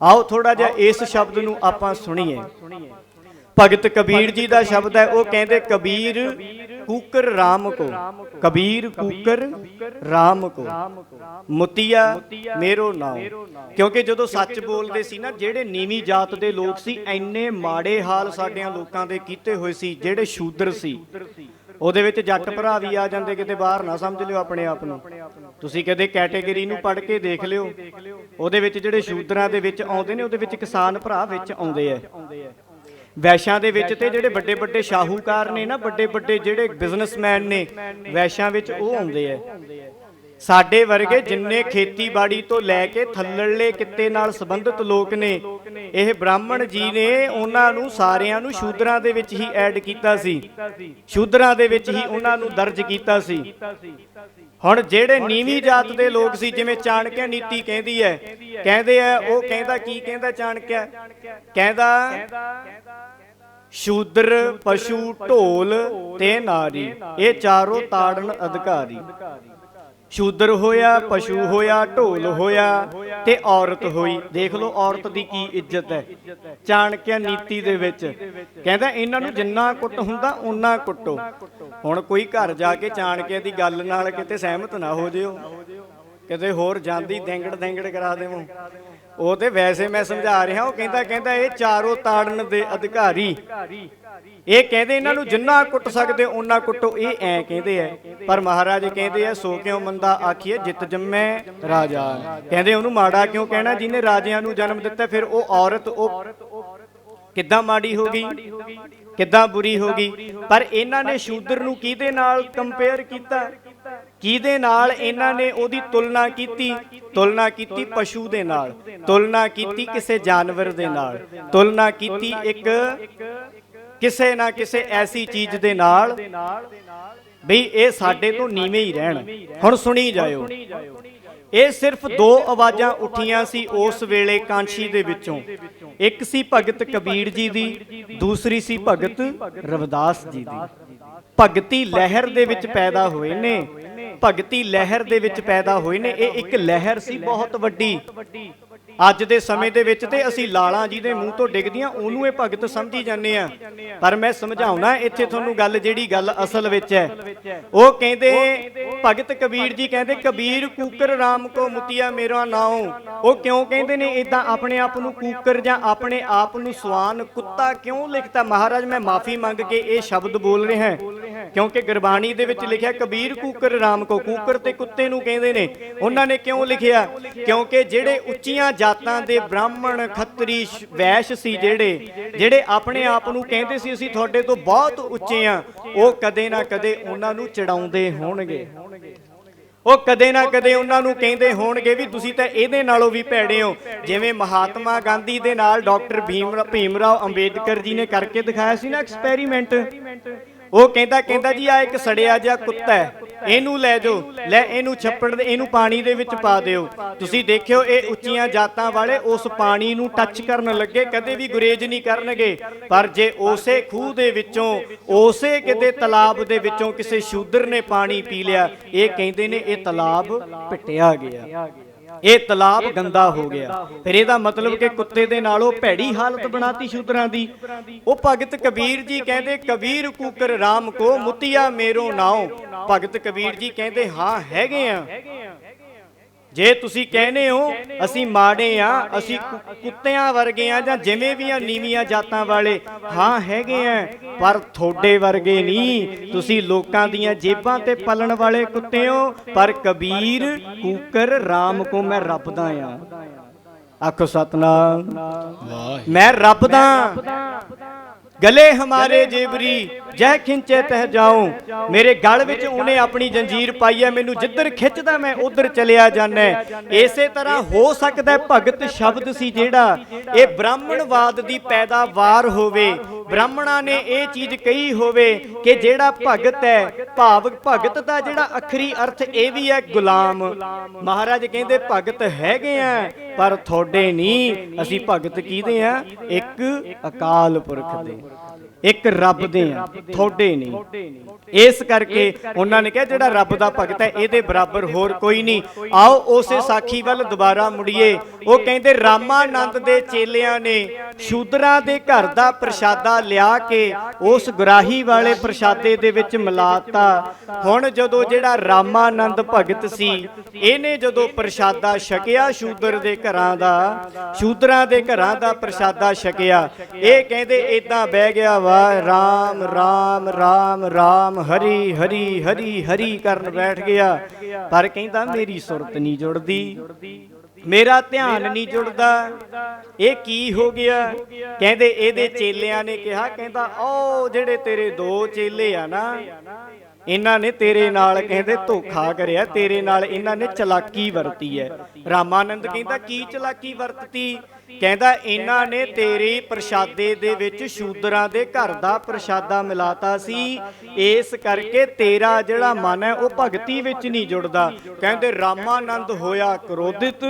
ਆਓ ਥੋੜਾ ਜਿਹਾ ਇਸ ਸ਼ਬਦ ਨੂੰ ਆਪਾਂ ਸੁਣੀਏ। ਭਗਤ ਕਬੀਰ ਜੀ ਦਾ ਸ਼ਬਦ ਹੈ, ਉਹ ਕਹਿੰਦੇ, ਕਬੀਰ ਕੂਕਰ RAM ਕੋ, ਕਬੀਰ ਕੂਕਰ RAM ਕੋ, ਮੁਤੀਆ ਮੇਰੋ ਨਾਮ ਕਿਉਂਕਿ ਜਦੋਂ ਸੱਚ ਬੋਲਦੇ ਸੀ ਨਾ, ਜਿਹੜੇ ਨੀਵੀਂ ਜਾਤ ਦੇ ਲੋਕ ਸੀ, ਐਨੇ ਮਾੜੇ ਹਾਲ ਸਾਡਿਆਂ ਲੋਕਾਂ ਦੇ ਕੀਤੇ ਹੋਏ ਸੀ, ਜਿਹੜੇ ਸ਼ੂਦਰ ਸੀ। ਉਹਦੇ ਵਿੱਚ ਜੱਟ ਭਰਾ ਵੀ ਆ ਜਾਂਦੇ, ਕਿਤੇ ਬਾਹਰ ਨਾ ਸਮਝ ਲਿਓ ਆਪਣੇ ਆਪ ਨੂੰ। ਤੁਸੀਂ ਕਦੇ ਕੈਟੇਗਰੀ ਨੂੰ ਪੜ੍ਹ ਕੇ ਦੇਖ ਲਿਓ। ਉਹਦੇ ਵਿੱਚ ਜਿਹੜੇ ਸ਼ੂਦਰਾਂ ਦੇ ਵਿੱਚ ਆਉਂਦੇ ਨੇ, ਉਹਦੇ ਵਿੱਚ ਕਿਸਾਨ ਭਰਾ ਵਿੱਚ ਆਉਂਦੇ ਆ ਵੈਸ਼ਾਂ ਦੇ ਵਿੱਚ ਤੇ ਜਿਹੜੇ ਵੱਡੇ ਵੱਡੇ ਸ਼ਾਹੂਕਾਰ ਨੇ ਨਾ ਵੱਡੇ ਵੱਡੇ ਜਿਹੜੇ ਬਿਜ਼ਨਸਮੈਨ ਨੇ ਵੈਸ਼ਾਂ ਵਿੱਚ ਉਹ ਆਉਂਦੇ ਆ। ਸਾਡੇ ਵਰਗੇ ਜਿੰਨੇ ਖੇਤੀਬਾੜੀ ਤੋਂ ਲੈ ਕੇ ਥੱਲੜਲੇ ਕਿੱਤੇ ਨਾਲ ਸੰਬੰਧਿਤ ਲੋਕ ਨੇ ਇਹ ਬ੍ਰਾਹਮਣ ਜੀ ਨੇ ਉਹਨਾਂ ਨੂੰ ਸਾਰਿਆਂ ਨੂੰ ਸ਼ੂਦਰਾਂ ਦੇ ਵਿੱਚ ਹੀ ਐਡ ਕੀਤਾ ਸੀ। ਸ਼ੂਦਰਾਂ ਦੇ ਵਿੱਚ ਹੀ ਉਹਨਾਂ ਨੂੰ ਦਰਜ ਕੀਤਾ ਸੀ। ਹੁਣ ਜਿਹੜੇ ਨੀਵੀਂ ਜਾਤ ਦੇ ਲੋਕ ਸੀ ਜਿਵੇਂ ਚਾਣਕਿਆ ਨੀਤੀ ਕਹਿੰਦੀ ਹੈ ਕਹਿੰਦੇ ਆ ਉਹ ਕਹਿੰਦਾ ਕੀ ਕਹਿੰਦਾ ਚਾਣਕਿਆ? ਕਹਿੰਦਾ ਸ਼ੂਦਰ ਪਸ਼ੂ ਢੋਲ ਤੇ ਨਾਰੀ ਇਹ ਚਾਰੋਂ ਤਾੜਨ ਅਧਿਕਾਰੀ। ਸ਼ੂਦਰ ਹੋਇਆ, ਪਸ਼ੂ ਹੋਇਆ, ਢੋਲ ਹੋਇਆ ਤੇ ਔਰਤ ਹੋਈ। ਦੇਖ ਲਓ ਔਰਤ ਦੀ ਕੀ ਇੱਜ਼ਤ ਹੈ। ਚਾਣਕਿਆ ਨੀਤੀ ਦੇ ਵਿੱਚ। ਕਹਿੰਦਾ ਇਹਨਾਂ ਨੂੰ ਜਿੰਨਾ ਕੁੱਟ ਹੁੰਦਾ, ਓਨਾ ਕੁੱਟੋ। ਹੁਣ ਕੋਈ ਘਰ ਜਾ ਕੇ ਚਾਣਕਿਆ ਦੀ ਗੱਲ ਨਾਲ ਕਿਤੇ ਸਹਿਮਤ ਨਾ ਹੋ ਜਿਓ। ਕਿਤੇ ਹੋਰ ਜਾਂਦੀ ਦੇਂਗੜ ਦੇਂਗੜ ਕਰਾ ਦੇਵੋ। ਉਹ ਤੇ ਵੈਸੇ ਮੈਂ ਸਮਝਾ ਰਿਹਾ, ਉਹ ਕਹਿੰਦਾ ਕਹਿੰਦਾ ਇਹ ਚਾਰੋਂ ਤਾੜਨ ਦੇ ਅਧਿਕਾਰੀ। ਇਹ ਕਹਿੰਦੇ ਇਹਨਾਂ ਨੂੰ ਜਿੰਨਾ ਕੁੱਟ ਸਕਦੇ ਉਹਨਾਂ ਕੁੱਟੋ, ਇਹ ਐ ਕਹਿੰਦੇ ਐ ਪਰ ਮਹਾਰਾਜ ਕਹਿੰਦੇ ਐ ਸੋ ਕਿਉਂ ਮੰਦਾ ਆਖੀਏ ਜਿੱਤ ਜੰਮੈ ਰਾਜਾ। ਕਹਿੰਦੇ ਉਹਨੂੰ ਮਾੜਾ ਕਿਉਂ ਕਹਿਣਾ? ਜਿਹਨੇ ਰਾਜਿਆਂ ਨੂੰ ਜਨਮ ਦਿੱਤਾ, ਫਿਰ ਉਹ ਔਰਤ, ਉਹ ਕਿੱਦਾਂ ਮਾੜੀ ਹੋ ਗਈ? ਕਿੱਦਾਂ ਬੁਰੀ ਹੋ ਗਈ? ਪਰ ਇਹਨਾਂ ਨੇ ਸ਼ੂਦਰ ਨੂੰ ਕਿਹਦੇ ਨਾਲ ਕੰਪੇਅਰ ਕੀਤਾ? ਕਿਹਦੇ ਨਾਲ ਇਹਨਾਂ ਨੇ ਉਹਦੀ ਤੁਲਨਾ ਕੀਤੀ? ਤੁਲਨਾ ਕੀਤੀ ਪਸ਼ੂ ਦੇ ਨਾਲ। ਤੁਲਨਾ ਕੀਤੀ ਕਿਸੇ ਜਾਨਵਰ ਦੇ ਨਾਲ। ਤੁਲਨਾ ਕੀਤੀ ਇੱਕ ਕਿਸੇ ਨਾ ਕਿਸੇ ਐਸੀ ਚੀਜ਼ ਦੇ ਨਾਲ ਬਈ ਇਹ ਸਾਡੇ ਤੋਂ ਨੀਵੇਂ ਹੀ ਰਹਿਣ। ਹੁਣ ਸੁਣੀ ਜਾਇਓ। ਇਹ ਸਿਰਫ ਦੋ ਆਵਾਜ਼ਾਂ ਉੱਠੀਆਂ ਸੀ ਉਸ ਵੇਲੇ ਕਾਂਸ਼ੀ ਦੇ ਵਿੱਚੋਂ। ਇੱਕ ਸੀ ਭਗਤ ਕਬੀਰ ਜੀ ਦੀ, ਦੂਸਰੀ ਸੀ ਭਗਤ ਰਵਿਦਾਸ ਜੀ ਦੀ। ਭਗਤੀ ਲਹਿਰ ਦੇ ਵਿੱਚ ਪੈਦਾ ਹੋਏ ਨੇ। ਭਗਤੀ ਲਹਿਰ ਦੇ ਵਿੱਚ ਪੈਦਾ ਹੋਏ ਨੇ। ਇਹ ਇੱਕ ਲਹਿਰ ਸੀ, ਬਹੁਤ ਵੱਡੀ। ਅੱਜ ਦੇ ਸਮੇਂ ਦੇ ਵਿੱਚ ਤੇ ਅਸੀਂ ਲਾਲਾਂ ਜੀ ਦੇ ਮੂੰਹ ਤੋਂ ਡਿੱਗਦੀਆਂ, ਉਹਨੂੰ ਇਹ ਭਗਤ ਸਮਝੀ ਜਾਂਦੇ ਆ। ਪਰ ਮੈਂ ਸਮਝਾਉਣਾ, ਇੱਥੇ ਤੁਹਾਨੂੰ ਗੱਲ ਜਿਹੜੀ ਗੱਲ ਅਸਲ ਵਿੱਚ ਹੈ। ਉਹ ਕਹਿੰਦੇ, ਭਗਤ ਕਬੀਰ ਜੀ ਕਹਿੰਦੇ, ਕਬੀਰ, ਕੂਕਰ RAM ਕੋ ਮੁਤੀਆ ਮੇਰਾ ਨਾਉ। ਉਹ ਕਿਉਂ ਕਹਿੰਦੇ ਨੇ? ਇਦਾਂ ਆਪਣੇ ਆਪ ਨੂੰ ਕੂਕਰ ਜਾਂ ਆਪਣੇ ਆਪ ਨੂੰ ਸਵਾਨ ਕੁੱਤਾ ਕਿਉਂ ਲਿਖਤਾ? ਮਹਾਰਾਜ, ਮੈਂ ਮਾਫੀ ਮੰਗ ਕੇ ਇਹ ਸ਼ਬਦ ਬੋਲ ਰਿਹਾ ਹਾਂ। ਕਿਉਂਕਿ ਗੁਰਬਾਣੀ ਦੇ ਵਿੱਚ ਲਿਖਿਆ ਕਬੀਰ ਕੂਕਰ RAM ਕੋ ਕੂਕਰ ਤੇ ਕੁੱਤੇ ਨੂੰ ਕਹਿੰਦੇ ਨੇ। ਉਹਨਾਂ ਨੇ ਕਿਉਂ ਲਿਖਿਆ? ਕਿਉਂਕਿ ਜਿਹੜੇ ਉੱਚੀਆਂ ਜਾਤਾਂ ਦੇ ਬ੍ਰਾਹਮਣ ਖੱਤਰੀ ਵੈਸ਼ ਸੀ ਜਿਹੜੇ ਜਿਹੜੇ ਆਪਣੇ ਆਪ ਨੂੰ ਕਹਿੰਦੇ ਸੀ, ਅਸੀਂ ਤੁਹਾਡੇ ਤੋਂ ਬਹੁਤ ਉੱਚੇ ਆ। ਉਹ ਕਦੇ ਨਾ ਕਦੇ ਉਹਨਾਂ ਨੂੰ ਚੜਾਉਂਦੇ ਹੋਣਗੇ। ਉਹ ਕਦੇ ਨਾ ਕਦੇ ਉਹਨਾਂ ਨੂੰ ਕਹਿੰਦੇ ਹੋਣਗੇ ਵੀ ਤੁਸੀਂ ਤਾਂ ਇਹਦੇ ਨਾਲੋਂ ਵੀ ਭੈੜੇ ਹੋ। ਜਿਵੇਂ ਮਹਾਤਮਾ ਗਾਂਧੀ ਦੇ ਨਾਲ ਡਾਕਟਰ ਭੀਮ ਭੀਮਰਾਓ ਅੰਬੇਦਕਰ ਜੀ ਨੇ ਕਰਕੇ ਦਿਖਾਇਆ ਸੀ ਨਾ ਐਕਸਪੈਰੀਮੈਂਟ। ਉਹ ਕਹਿੰਦਾ ਕਹਿੰਦਾ ਜੀ ਆ ਇੱਕ ਸੜਿਆ ਜਿਹਾ ਕੁੱਤਾ ਹੈ। ਇਹਨੂੰ ਲੈ ਜਾਓ। ਲੈ ਇਹਨੂੰ ਛੱਪੜ ਦੇ ਇਹਨੂੰ ਪਾਣੀ ਦੇ ਵਿੱਚ ਪਾ ਦਿਓ। ਤੁਸੀਂ ਦੇਖਿਓ, ਇਹ ਉੱਚੀਆਂ ਜਾਤਾਂ ਵਾਲੇ ਉਸ ਪਾਣੀ ਨੂੰ ਟੱਚ ਕਰਨ ਲੱਗੇ, ਕਦੇ ਵੀ ਗੁਰੇਜ ਨਹੀਂ ਕਰਨਗੇ। ਪਰ ਜੇ ਉਸੇ ਖੂਹ ਦੇ ਵਿੱਚੋਂ, ਉਸੇ ਕਿਤੇ ਤਲਾਬ ਦੇ ਵਿੱਚੋਂ ਕਿਸੇ ਸ਼ੂਦਰ ਨੇ ਪਾਣੀ ਪੀ ਲਿਆ, ਇਹ ਕਹਿੰਦੇ ਨੇ ਇਹ ਤਲਾਬ ਪਿੱਟਿਆ ਗਿਆ। ਇਹ ਤਲਾਬ ਗੰਦਾ ਹੋ ਗਿਆ। ਫਿਰ ਇਹਦਾ ਮਤਲਬ ਕਿ ਕੁੱਤੇ ਦੇ ਨਾਲੋਂ ਭੈੜੀ ਹਾਲਤ ਬਣਾਤੀ ਸ਼ੂਦਰਾਂ ਦੀ। ਉਹ ਭਗਤ ਕਬੀਰ ਜੀ ਕਹਿੰਦੇ, ਕਬੀਰ ਕੂਕਰ RAM ਕੋ ਮੁਤੀਆ ਮੇਰੋ ਨਾਉ। ਭਗਤ ਕਬੀਰ ਜੀ ਕਹਿੰਦੇ, ਹਾਂ, ਹੈਗੇ ਆ। ਜੇ ਤੁਸੀਂ ਕਹਿੰਦੇ ਹੋ ਅਸੀਂ ਮਾੜੇ ਆ ਅਸੀਂ ਕੁੱਤਿਆਂ ਵਰਗੇ ਆ ਜਾਂ ਜਿਵੇਂ ਵੀ ਆ ਨੀਵੀਆਂ ਜਾਤਾਂ ਵਾਲੇ ਹਾਂ ਹੈਗੇ ਆ ਪਰ ਥੋੜੇ ਵਰਗੇ ਨਹੀਂ। ਤੁਸੀਂ ਲੋਕਾਂ ਦੀਆਂ ਜੇਬਾਂ ਤੇ ਪਲਣ ਵਾਲੇ ਕੁੱਤੇ ਹੋ ਪਰ ਕਬੀਰ ਕੂਕਰ RAM ਕੋ ਮੈਂ ਰੱਬ ਦਾ ਆ। ਆਖੋ ਸਤਨਾਮ। ਮੈਂ ਰੱਬ ਦਾ ਗਲੇ ਹਮਾਰੇ ਜੇਬਰੀ। ਜਹ ਖਿੰਚੇ ਤਹ ਜਾਉ ਮੇਰੇ ਗਲ ਵਿੱਚ ਉਹਨੇ ਆਪਣੀ ਜੰਜੀਰ ਪਾਈ ਹੈ ਮੈਨੂੰ ਜਿੱਧਰ ਖਿੱਚਦਾ ਮੈਂ ਉਧਰ ਚਲਿਆ ਜਾਂਦਾ ਇਸੇ ਤਰ੍ਹਾਂ ਹੋ ਸਕਦਾ ਭਗਤ ਸ਼ਬਦ ਸੀ ਜਿਹੜਾ, ਇਹ ਬ੍ਰਾਹਮਣਵਾਦ ਦੀ ਪੈਦਾਵਾਰ ਹੋਵੇ। ਬ੍ਰਾਹਮਣਾਂ ਨੇ ਇਹ ਚੀਜ਼ ਕਹੀ ਹੋਵੇ ਕਿ ਜਿਹੜਾ ਭਗਤ ਹੈ ਭਾਵ ਭਗਤ ਦਾ ਜਿਹੜਾ ਅਖਰੀ ਅਰਥ ਇਹ ਵੀ ਹੈ ਗੁਲਾਮ। ਮਹਾਰਾਜ ਕਹਿੰਦੇ, ਭਗਤ ਹੈਗੇ ਆ ਪਰ ਤੁਹਾਡੇ ਨਹੀਂ। ਅਸੀਂ ਭਗਤ ਕੀਦੇ ਆ? ਇੱਕ ਅਕਾਲ ਪੁਰਖ ਦੇ। ਇੱਕ ਰੱਬ ਦੇ ਆ ਥੋੜੇ ਨਹੀਂ। ਇਸ ਕਰਕੇ ਉਹਨਾਂ ਨੇ ਕਿਹਾ, ਜਿਹੜਾ ਰੱਬ ਦਾ ਭਗਤ ਹੈ, ਇਹਦੇ ਬਰਾਬਰ ਹੋਰ ਕੋਈ ਨਹੀਂ। ਆਓ ਉਸੇ ਸਾਖੀ ਵੱਲ ਦੁਬਾਰਾ ਮੁੜੀਏ। ਉਹ ਕਹਿੰਦੇ, ਰਾਮਾਨੰਦ ਦੇ ਚੇਲਿਆਂ ਨੇ ਸ਼ੂਦਰਾਂ ਦੇ ਘਰ ਦਾ ਪ੍ਰਸ਼ਾਦਾ ਲਿਆ ਕੇ ਉਸ ਗੁਰਾਹੀ ਵਾਲੇ ਪ੍ਰਸ਼ਾਦੇ ਦੇ ਵਿੱਚ ਮਿਲਾਤਾ। ਹੁਣ ਜਦੋਂ ਜਿਹੜਾ ਰਾਮਾਨੰਦ ਭਗਤ ਸੀ, ਇਹਨੇ ਜਦੋਂ ਪ੍ਰਸ਼ਾਦਾ ਛਕਿਆ ਸ਼ੂਦਰ ਦੇ ਘਰਾਂ ਦਾ, ਸ਼ੂਦਰਾਂ ਦੇ ਘਰਾਂ ਦਾ ਪ੍ਰਸ਼ਾਦਾ ਛਕਿਆ, ਇਹ ਕਹਿੰਦੇ ਇਦਾਂ ਬਹਿ ਗਿਆ ਵਾ, ਰਾਮ ਰਾਮ ਰਾਮ ਰਾਮ ਹਰੀ ਹਰੀ ਹਰੀ ਹਰੀ ਕਰਨ ਬੈਠ ਗਿਆ। ਪਰ ਕਹਿੰਦਾ, ਮੇਰੀ ਸੁਰਤ ਨਹੀਂ ਜੁੜਦੀ, ਮੇਰਾ ਧਿਆਨ ਨਹੀਂ ਜੁੜਦਾ। ਇਹ ਕੀ ਹੋ ਗਿਆ? ਕਹਿੰਦੇ, ਇਹਦੇ ਚੇਲਿਆਂ ਨੇ ਕਿਹਾ, ਕਹਿੰਦਾ ਉਹ ਜਿਹੜੇ ਤੇਰੇ ਦੋ ਚੇਲੇ ਆ ਨਾ ਇਹਨਾਂ ਨੇ ਤੇਰੇ ਨਾਲ ਕਹਿੰਦੇ ਧੋਖਾ ਕਰਿਆ, ਤੇਰੇ ਨਾਲ ਇਹਨਾਂ ਨੇ ਚਲਾਕੀ ਵਰਤੀ ਹੈ। ਰਾਮਾਨੰਦ ਕਹਿੰਦਾ, ਕੀ ਚਲਾਕੀ ਵਰਤਤੀ? ਕਹਿੰਦਾ, ਇਹਨਾਂ ਨੇ ਤੇਰੇ ਪ੍ਰਸ਼ਾਦੇ ਦੇ ਵਿੱਚ ਸ਼ੂਦਰਾਂ ਦੇ ਘਰ ਦਾ ਪ੍ਰਸ਼ਾਦਾ ਮਿਲਾਤਾ ਸੀ। ਇਸ ਕਰਕੇ ਤੇਰਾ ਜਿਹੜਾ ਮਨ ਹੈ, ਉਹ ਭਗਤੀ ਵਿੱਚ ਨਹੀਂ ਜੁੜਦਾ। ਕਹਿੰਦੇ, ਰਾਮਾਨੰਦ ਹੋਇਆ ਕ੍ਰੋਧਿਤ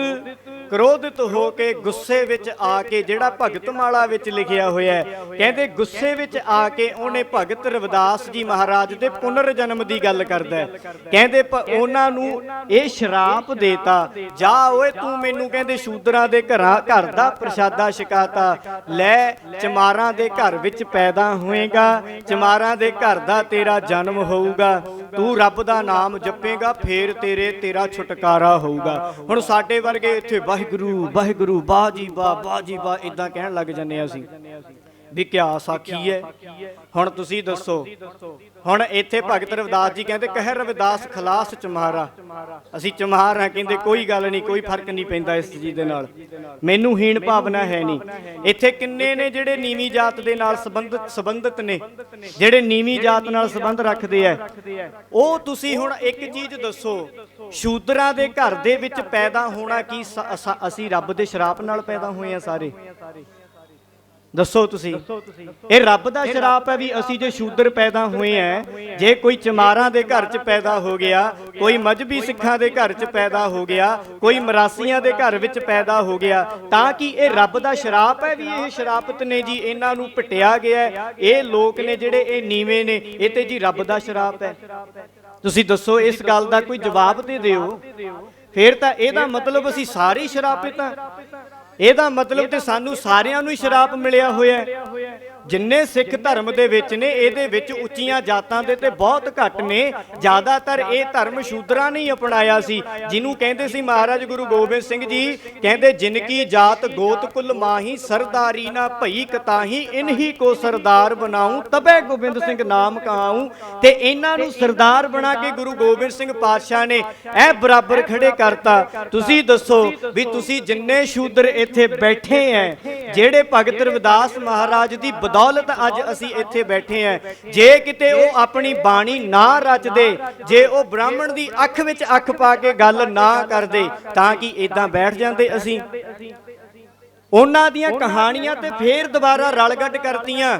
ਕ੍ਰੋਧਿਤ ਹੋ ਕੇ ਗੁੱਸੇ ਵਿੱਚ ਆ ਕੇ ਜਿਹੜਾ ਭਗਤ ਮਾਲਾ ਵਿੱਚ ਲਿਖਿਆ ਹੋਇਆ ਹੈ, ਕਹਿੰਦੇ ਗੁੱਸੇ ਵਿੱਚ ਆ ਕੇ ਉਹਨੇ ਭਗਤ ਰਵਿਦਾਸ ਜੀ ਮਹਾਰਾਜ ਦੇ ਪੁਨਰ ਜਨਮ ਦੀ ਗੱਲ ਕਰਦਾ ਹੈ। ਕਹਿੰਦੇ ਉਹਨਾਂ ਨੂੰ ਇਹ ਸ਼ਰਾਪ ਦੇਤਾ, ਜਾ ਓਏ ਤੂੰ ਮੈਨੂੰ ਕਹਿੰਦੇ ਸ਼ੂਦਰਾਂ ਦੇ ਘਰਾਂ, ਘਰ ਦਾ ਪ੍ਰਸ਼ਾਦਾ ਛਕਾਤਾ, ਲੈ ਚਮਾਰਾਂ ਦੇ ਘਰ ਵਿੱਚ ਪੈਦਾ ਹੋਏਗਾ, ਚਮਾਰਾਂ ਦੇ ਘਰ ਦਾ ਤੇਰਾ ਜਨਮ ਹੋਊਗਾ, ਤੂੰ ਰੱਬ ਦਾ ਨਾਮ ਜਪੇਗਾ, ਫੇਰ ਤੇਰੇ ਤੇਰਾ ਛੁਟਕਾਰਾ ਹੋਊਗਾ। ਹੁਣ ਸਾਡੇ ਵਰਗੇ ਇੱਥੇ ਵਾਹਿਗੁਰੂ ਵਾਹਿਗੁਰੂ ਬਾਹ ਜੀ ਬਾਹ ਬਾਹ ਜੀ ਬਾਹ ਇਦਾਂ ਕਹਿਣ ਲੱਗ ਜੰਨੇ ਆ ਅਸੀਂ। ਵੀ ਕਿਆ ਸਾਖੀ ਹੈ ਹੁਣ ਤੁਸੀਂ ਦੱਸੋ। ਹੁਣ ਇੱਥੇ ਭਗਤ ਰਵਿਦਾਸ ਜੀ ਕਹਿੰਦੇ ਕਹਿ ਰਵਿਦਾਸ ਖਲਾਸ ਚਮਾਰਾ। ਅਸੀਂ ਚਮਾਰ ਹਾਂ ਕਹਿੰਦੇ ਕੋਈ ਗੱਲ ਨਹੀਂ ਕੋਈ ਫ਼ਰਕ ਨਹੀਂ ਪੈਂਦਾ ਇਸ ਚੀਜ਼ ਦੇ ਨਾਲ। ਮੈਨੂੰ ਹੀਣ ਭਾਵਨਾ ਹੈ ਨਹੀਂ। ਇੱਥੇ ਕਿੰਨੇ ਨੇ ਜਿਹੜੇ ਨੀਵੀਂ ਜਾਤ ਦੇ ਨਾਲ ਸੰਬੰਧਿਤ ਸੰਬੰਧਿਤ ਨੇ। ਜਿਹੜੇ ਨੀਵੀਂ ਜਾਤ ਨਾਲ ਸੰਬੰਧ ਰੱਖਦੇ ਆ। ਉਹ ਤੁਸੀਂ ਹੁਣ ਇੱਕ ਚੀਜ਼ ਦੱਸੋ। ਸ਼ੂਦਰਾਂ ਦੇ ਘਰ ਦੇ ਵਿੱਚ ਪੈਦਾ ਹੋਣਾ ਕੀ ਅਸੀਂ ਰੱਬ ਦੇ ਸ਼ਰਾਪ ਨਾਲ ਪੈਦਾ ਹੋਏ ਆ ਸਾਰੇ। ਦੱਸੋ ਤੁਸੀਂ। ਇਹ ਰੱਬ ਦਾ ਸ਼ਰਾਪ ਹੈ ਵੀ ਅਸੀਂ ਜੇ ਸ਼ੂਦਰ ਪੈਦਾ ਹੋਏ ਆ ਜੇ ਕੋਈ ਚਮਾਰਾਂ ਦੇ ਘਰ 'ਚ ਪੈਦਾ ਹੋ ਗਿਆ ਕੋਈ ਮਜਬੀ ਸਿੱਖਾਂ ਦੇ ਘਰ 'ਚ ਪੈਦਾ ਹੋ ਗਿਆ ਕੋਈ ਮਰਾਸੀਆਂ ਦੇ ਘਰ ਵਿੱਚ ਪੈਦਾ ਹੋ ਗਿਆ ਤਾਂ ਕਿ ਇਹ ਰੱਬ ਦਾ ਸ਼ਰਾਪ ਹੈ ਵੀ ਇਹ ਸ਼ਰਾਪਤ ਨੇ ਜੀ ਇਹਨਾਂ ਨੂੰ ਪਟਿਆ ਗਿਆ। ਇਹ ਲੋਕ ਨੇ ਜਿਹੜੇ ਇਹ ਨੀਵੇਂ ਨੇ ਇਹ ਤੇ ਜੀ ਰੱਬ ਦਾ ਸ਼ਰਾਪ ਹੈ। ਤੁਸੀਂ ਦੱਸੋ ਇਸ ਗੱਲ ਦਾ ਕੋਈ ਜਵਾਬ ਤੇ ਦਿਓ। ਫਿਰ ਤਾਂ ਇਹਦਾ ਮਤਲਬ ਅਸੀਂ ਸਾਰੇ ਸ਼ਰਾਪਿਤ ਹਾਂ ਇਹਦਾ ਮਤਲਬ ਤੇ ਸਾਨੂੰ ਸਾਰਿਆਂ ਨੂੰ ਹੀ ਸ਼ਰਾਪ ਮਿਲਿਆ ਹੋਇਆ ਹੈ। ਜਿੰਨੇ ਸਿੱਖ ਧਰਮ ਦੇ ਵਿੱਚ ਨੇ, ਇਹਦੇ ਵਿੱਚ ਉੱਚੀਆਂ ਜਾਤਾਂ ਦੇ ਤੇ ਬਹੁਤ ਘੱਟ ਨੇ। ਜ਼ਿਆਦਾਤਰ ਇਹ ਧਰਮ ਸ਼ੂਦਰਾਂ ਨੇ ਅਪਣਾਇਆ ਸੀ। ਜਿਹਨੂੰ ਕਹਿੰਦੇ ਸੀ ਮਹਾਰਾਜ ਗੁਰੂ ਗੋਬਿੰਦ ਸਿੰਘ ਜੀ, ਕਹਿੰਦੇ ਜਿਨ ਕੀ ਜਾਤ ਗੋਤ ਕੁਲ ਮਾਹੀ, ਸਰਦਾਰੀ ਨਾ ਭਈ ਕਤਾਹੀ ਇਨਹੀ ਕੋ ਸਰਦਾਰ ਬਣਾਉ, ਤਬੇ ਗੋਬਿੰਦ ਸਿੰਘ ਨਾਮ ਕਹਾਉ ਤੇ ਇਹਨਾਂ ਨੂੰ ਸਰਦਾਰ ਬਣਾ ਕੇ ਗੁਰੂ ਗੋਬਿੰਦ ਸਿੰਘ ਪਾਤਸ਼ਾਹ ਨੇ ਇਹ ਬਰਾਬਰ ਖੜੇ ਕਰਤਾ। ਤੁਸੀਂ ਦੱਸੋ ਵੀ ਤੁਸੀਂ ਜਿੰਨੇ ਸ਼ੂਦਰ ਇੱਥੇ ਬੈਠੇ ਐ, ਜਿਹੜੇ ਭਗਤ ਰਵਿਦਾਸ ਮਹਾਰਾਜ ਦੀ ਬਦੌਲਤ ਅੱਜ ਅਸੀਂ ਇੱਥੇ ਬੈਠੇ ਐ ਜੇ ਕਿਤੇ ਉਹ ਆਪਣੀ ਬਾਣੀ ਨਾ ਰਚਦੇ, ਜੇ ਉਹ ਬ੍ਰਾਹਮਣ ਦੀ ਅੱਖ ਵਿੱਚ ਅੱਖ ਪਾ ਕੇ ਗੱਲ ਨਾ ਕਰਦੇ, ਤਾਂ ਕਿ ਇਦਾਂ ਬੈਠ ਜਾਂਦੇ ਅਸੀਂ? ਉਹਨਾਂ ਦੀਆਂ ਕਹਾਣੀਆਂ ਤੇ ਫੇਰ ਦੁਬਾਰਾ ਰਲਗੱਡ ਕਰਤੀਆਂ।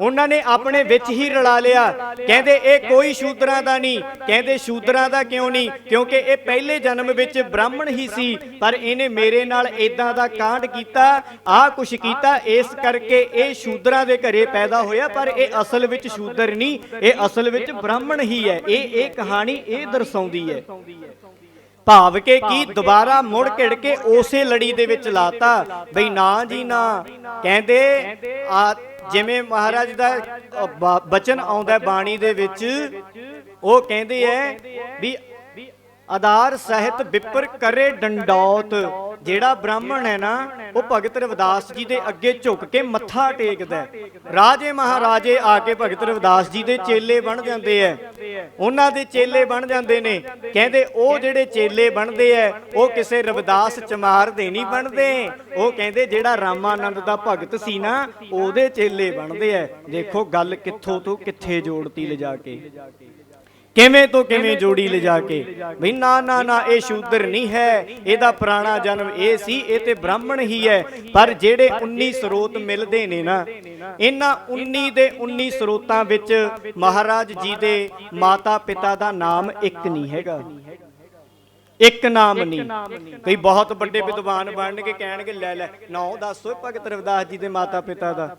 ਉਹਨਾਂ ਨੇ ਆਪਣੇ ਵਿੱਚ ਹੀ ਰਲਾ ਲਿਆ। ਕਹਿੰਦੇ ਇਹ ਕੋਈ ਸ਼ੂਦਰਾਂ ਦਾ ਨਹੀਂ। ਕਹਿੰਦੇ ਸ਼ੂਦਰਾਂ ਦਾ ਕਿਉਂ ਨਹੀਂ? ਕਿਉਂਕਿ ਇਹ ਪਹਿਲੇ ਜਨਮ ਵਿੱਚ ਬ੍ਰਾਹਮਣ ਹੀ ਸੀ ਪਰ ਇਹਨੇ ਮੇਰੇ ਨਾਲ ਇਦਾਂ ਦਾ ਕਾਂਡ ਕੀਤਾ। ਆਹ ਕੁਛ ਕੀਤਾ। ਇਸ ਕਰਕੇ ਇਹ ਸ਼ੂਦਰਾਂ ਦੇ ਘਰੇ ਪੈਦਾ ਹੋਇਆ ਪਰ ਇਹ ਅਸਲ ਵਿੱਚ ਸ਼ੂਦਰ ਨਹੀਂ। ਇਹ ਅਸਲ ਵਿੱਚ ਬ੍ਰਾਹਮਣ ਹੀ ਹੈ। ਇਹ ਇਹ ਕਹਾਣੀ ਇਹ ਦਰਸਾਉਂਦੀ ਹੈ। ਭਾਵ ਕੇ ਕੀ ਦੁਬਾਰਾ ਮੁੜ ਘਿੜ ਕੇ ਉਸੇ ਲੜੀ ਦੇ ਵਿੱਚ ਲਾਤਾ। ਬਈ ਨਾ ਜੀ ਨਾ ਕਹਿੰਦੇ ਆ ਜਿਵੇਂ ਮਹਾਰਾਜ ਦਾ ਬਚਨ ਆਉਂਦਾ ਬਾਣੀ ਦੇ ਵਿੱਚ। ਉਹ ਕਹਿੰਦੇ ਐ ਵੀ ਆਧਾਰ ਸਹਿਤ ਵਿਪਰ ਕਰੇ ਡੰਡੌਤ। ਜਿਹੜਾ ਬ੍ਰਾਹਮਣ ਹੈ ਨਾ, ਉਹ ਭਗਤ ਰਵਿਦਾਸ ਜੀ ਦੇ ਅੱਗੇ ਝੁਕ ਕੇ ਮੱਥਾ ਟੇਕਦਾ ਰਾਜੇ ਮਹਾਰਾਜੇ ਆ ਕੇ ਭਗਤ ਰਵਿਦਾਸ ਜੀ ਦੇ ਚੇਲੇ ਬਣ ਜਾਂਦੇ ਐ। ਉਹਨਾਂ ਦੇ ਚੇਲੇ ਬਣ ਜਾਂਦੇ ਨੇ। ਕਹਿੰਦੇ, ਉਹ ਜਿਹੜੇ ਚੇਲੇ ਬਣਦੇ ਐ, ਉਹ ਕਿਸੇ ਰਵਿਦਾਸ ਚਮਾਰ ਦੇ ਨਹੀਂ ਬਣਦੇ। ਉਹ ਕਹਿੰਦੇ, ਜਿਹੜਾ ਰਾਮਾਨੰਦ ਦਾ ਭਗਤ ਸੀ ਨਾ, ਉਹਦੇ ਚੇਲੇ ਬਣਦੇ ਐ। ਦੇਖੋ ਗੱਲ ਕਿੱਥੋਂ ਤੋਂ ਕਿੱਥੇ ਜੋੜਤੀ ਲਿਜਾ ਕੇ। ਕਿਵੇਂ ਤੋਂ ਕਿਵੇਂ ਜੋੜੀ ਲਿਜਾ ਕੇ? ਵੀ ਨਾ ਨਾ ਨਾ ਇਹ ਸ਼ੂਦਰ ਨਹੀਂ ਹੈ। ਇਹਦਾ ਪੁਰਾਣਾ ਜਨਮ ਇਹ ਸੀ ਇਹ ਤੇ ਬ੍ਰਾਹਮਣ ਹੀ ਹੈ ਪਰ ਜਿਹੜੇ 19 ਸਰੋਤ ਮਿਲਦੇ ਨੇ ਨਾ ਇਹਨਾਂ 19 ਦੇ 19 ਸਰੋਤਾਂ ਵਿੱਚ ਮਹਾਰਾਜ ਜੀ ਦੇ ਮਾਤਾ ਪਿਤਾ ਦਾ ਨਾਮ ਇੱਕ ਨਹੀਂ ਹੈਗਾ। ਇੱਕ ਨਾਮ ਨਹੀਂ। ਕਈ ਬਹੁਤ ਵੱਡੇ ਵਿਦਵਾਨ ਬਣਨਗੇ ਕਹਿਣਗੇ ਲੈ ਲੈ ਨਾਮ ਦੱਸੋ ਭਗਤ ਰਵਿਦਾਸ ਜੀ ਦੇ ਮਾਤਾ ਪਿਤਾ ਦਾ।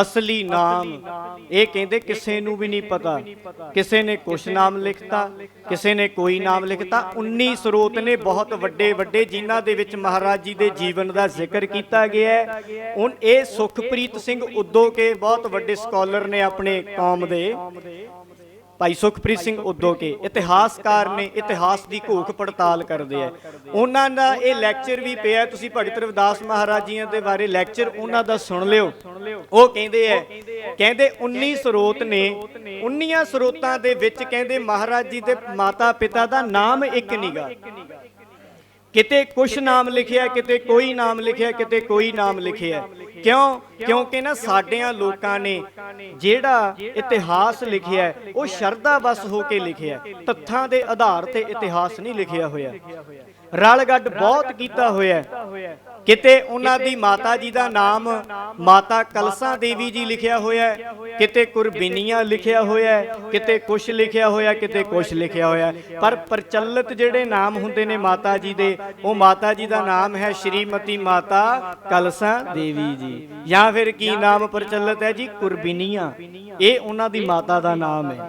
ਅਸਲੀ ਨਾਮ। ਇਹ ਕਹਿੰਦੇ ਕਿਸੇ ਨੂੰ ਵੀ ਨਹੀਂ ਪਤਾ। ਕਿਸੇ ਨੇ ਕੁਛ ਨਾਮ ਲਿਖਤਾ, ਕਿਸੇ ਨੇ ਕੋਈ ਨਾਮ ਲਿਖਤਾ। 19 ਸਰੋਤ ਨੇ ਬਹੁਤ ਵੱਡੇ ਵੱਡੇ ਜਿਨ੍ਹਾਂ ਦੇ ਵਿੱਚ ਮਹਾਰਾਜ ਜੀ ਦੇ ਜੀਵਨ ਦਾ ਜ਼ਿਕਰ ਕੀਤਾ ਗਿਆ ਹੈ। ਹੁਣ ਇਹ ਸੁਖਪ੍ਰੀਤ ਸਿੰਘ ਉਦੋਂ ਕੇ ਬਹੁਤ ਵੱਡੇ ਸਕਾਲਰ ਨੇ ਆਪਣੇ ਕੌਮ ਦੇ। ਭਾਈ ਸੁਖਪ੍ਰੀਤ ਸਿੰਘ ਉਦੋਕੇ ਇਤਿਹਾਸਕਾਰ ਨੇ ਇਤਿਹਾਸ ਦੀ ਘੋਖ ਪੜਤਾਲ ਕਰਦੇ ਆ। ਉਹਨਾਂ ਦਾ ਇਹ ਲੈਕਚਰ ਵੀ ਪਿਆ ਤੁਸੀਂ ਭਗਤ ਰਵਿਦਾਸ ਮਹਾਰਾਜ ਜੀਆਂ ਦੇ ਬਾਰੇ ਲੈਕਚਰ ਉਹਨਾਂ ਦਾ ਸੁਣ ਲਿਓ। ਉਹ ਕਹਿੰਦੇ ਐ ਕਹਿੰਦੇ 19 ਸਰੋਤ ਨੇ 19 ਸਰੋਤਾਂ ਦੇ ਵਿੱਚ ਕਹਿੰਦੇ ਮਹਾਰਾਜ ਜੀ ਦੇ ਮਾਤਾ ਪਿਤਾ ਦਾ ਨਾਮ ਇੱਕ ਨੀਗਾ ਕਿਤੇ ਕੁਛ ਨਾਮ ਲਿਖਿਆ, ਕਿਤੇ ਕੋਈ ਨਾਮ ਲਿਖਿਆ, ਕਿਤੇ ਕੋਈ ਨਾਮ ਲਿਖਿਆ। ਕਿਉਂ? ਕਿਉਂਕਿ ਨਾ ਸਾਡਿਆਂ ਲੋਕਾਂ ਨੇ ਜਿਹੜਾ ਇਤਿਹਾਸ ਲਿਖਿਆ, ਉਹ ਸ਼ਰਧਾ ਬਸ ਹੋ ਕੇ ਲਿਖਿਆ। ਤੱਥਾਂ ਦੇ ਆਧਾਰ ਤੇ ਇਤਿਹਾਸ ਨਹੀਂ ਲਿਖਿਆ ਹੋਇਆ। ਰਲ ਗੱਡ ਬਹੁਤ ਕੀਤਾ ਹੋਇਆ। ਕਿਤੇ ਉਹਨਾਂ ਦੀ ਮਾਤਾ ਜੀ ਦਾ ਨਾਮ ਮਾਤਾ ਕਲਸਾ ਦੇਵੀ ਜੀ ਲਿਖਿਆ ਹੋਇਆ ਹੈ ਕਿਤੇ ਕੁਰਬੀਨੀਆਂ ਲਿਖਿਆ ਹੋਇਆ ਹੈ ਕਿਤੇ ਕੁਛ ਲਿਖਿਆ ਹੋਇਆ ਕਿਤੇ ਕੁਛ ਲਿਖਿਆ ਹੋਇਆ। ਪਰ ਪ੍ਰਚਲਿਤ ਜਿਹੜੇ ਨਾਮ ਹੁੰਦੇ ਨੇ ਮਾਤਾ ਜੀ ਦੇ ਉਹ ਮਾਤਾ ਜੀ ਦਾ ਨਾਮ ਹੈ ਸ਼੍ਰੀਮਤੀ ਮਾਤਾ ਕਲਸਾ ਦੇਵੀ ਜੀ ਜਾਂ ਫਿਰ ਕੀ ਨਾਮ ਪ੍ਰਚਲਿਤ ਹੈ ਜੀ ਕੁਰਬੀਨੀਆਂ ਇਹ ਉਹਨਾਂ ਦੀ ਮਾਤਾ ਦਾ ਨਾਮ ਹੈ